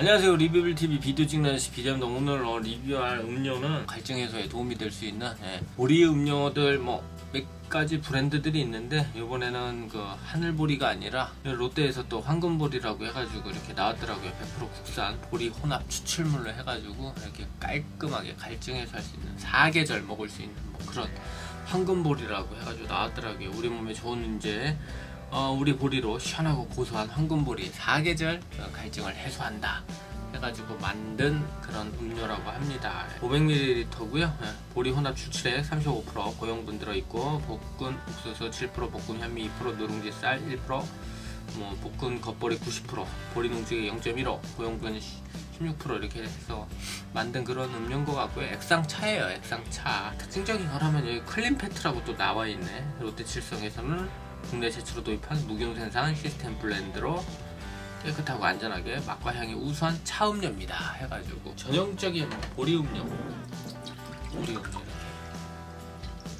안녕하세요. 리뷰빌TV 비디오 찍는 아저씨 비jam동 오늘 어, 리뷰할 음료는 갈증 해소에 도움이 될 수 있는 예, 보리 음료들 뭐 몇 가지 브랜드들이 있는데 이번에는 그 하늘보리가 아니라 롯데에서 또 황금보리라고 해가지고 이렇게 나왔더라고요. 100% 국산 보리 혼합 추출물로 해가지고 이렇게 깔끔하게 갈증 해소할 수 있는 사계절 먹을 수 있는 뭐 그런 황금보리라고 해가지고 나왔더라고요. 우리 몸에 좋은 이제 어, 우리 보리로 시원하고 고소한 황금보리 사계절 어, 갈증을 해소한다 해가지고 만든 그런 음료라고 합니다. 500ml고요. 보리 혼합 추출액 35% 고용분 들어있고 볶은 옥수수 7% 볶음 현미 2% 누룽지 쌀 1%, 뭐 볶은 겉보리 90%, 보리 농축액 0.15, 고용분 16% 이렇게 해서 만든 그런 음료인 것 같고요. 액상차예요. 액상차. 특징적인 거라면 여기 클린페트라고 또 나와 있네. 롯데 칠성에서는 국내 최초로 도입한 무경생산 시스템 블렌드로 깨끗하고 안전하게 맛과 향이 우수한 차 음료입니다. 해가지고 전형적인 보리 음료, 보리 음료 이렇게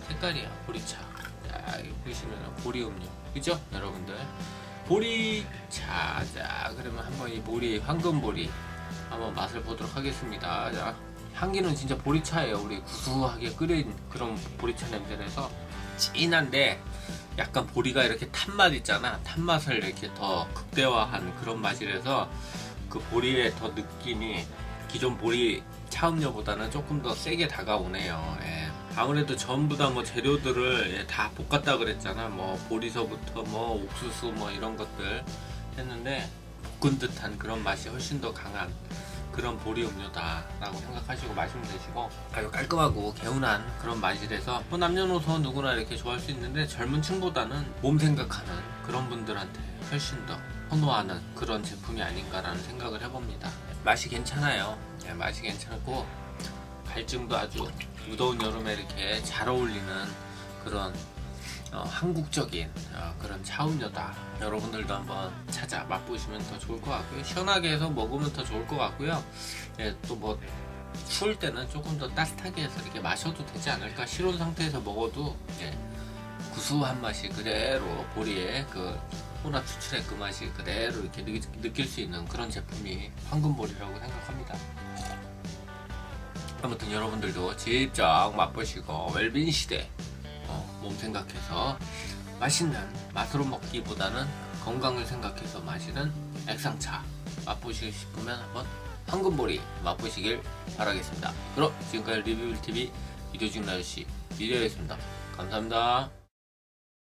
색깔이야 보리차. 자 여기 보시면 보리 음료, 그죠, 여러분들? 보리차. 자 그러면 한번 이 보리 황금 보리 한번 맛을 보도록 하겠습니다. 자 향기는 진짜 보리차예요. 우리 구수하게 끓인 그런 보리차 냄새라서 진한데 약간 보리가 이렇게 탄 맛 있잖아. 탄 맛을 이렇게 더 극대화한 그런 맛이라서 그 보리의 더 느낌이 기존 보리 차음료보다는 조금 더 세게 다가오네요. 예. 아무래도 전부 다 뭐 재료들을 예, 다 볶았다 그랬잖아. 뭐 보리서부터 뭐 옥수수 뭐 이런 것들 했는데 볶은 듯한 그런 맛이 훨씬 더 강한 그런 보리 음료다라고 생각하시고 마시면 되시고 아주 깔끔하고 개운한 그런 맛이라서 뭐 남녀노소 누구나 이렇게 좋아할 수 있는데 젊은 층보다는 몸 생각하는 그런 분들한테 훨씬 더 선호하는 그런 제품이 아닌가라는 생각을 해봅니다. 맛이 괜찮아요. 네, 맛이 괜찮고 갈증도 아주 무더운 여름에 이렇게 잘 어울리는 그런 어, 한국적인 어, 그런 차음료다. 여러분들도 한번 찾아 맛보시면 더 좋을 것 같고요. 시원하게 해서 먹으면 더 좋을 것 같고요. 예, 또뭐 추울 때는 조금 더 따뜻하게 해서 이렇게 마셔도 되지 않을까. 실온 상태에서 먹어도 예, 구수한 맛이 그대로 보리의 그 혼합 추출의 그 맛이 그대로 이렇게 느, 느낄 수 있는 그런 제품이 황금보리라고 생각합니다. 아무튼 여러분들도 직접 맛보시고 웰빙 시대 어, 몸 생각해서 맛있는 맛으로 먹기보다는 건강을 생각해서 마시는 액상차 맛보시고 싶으면 한번 황금보리 맛보시길 바라겠습니다. 그럼 지금까지 리뷰TV 비디오 찍는 아저씨 미래였습니다. 감사합니다.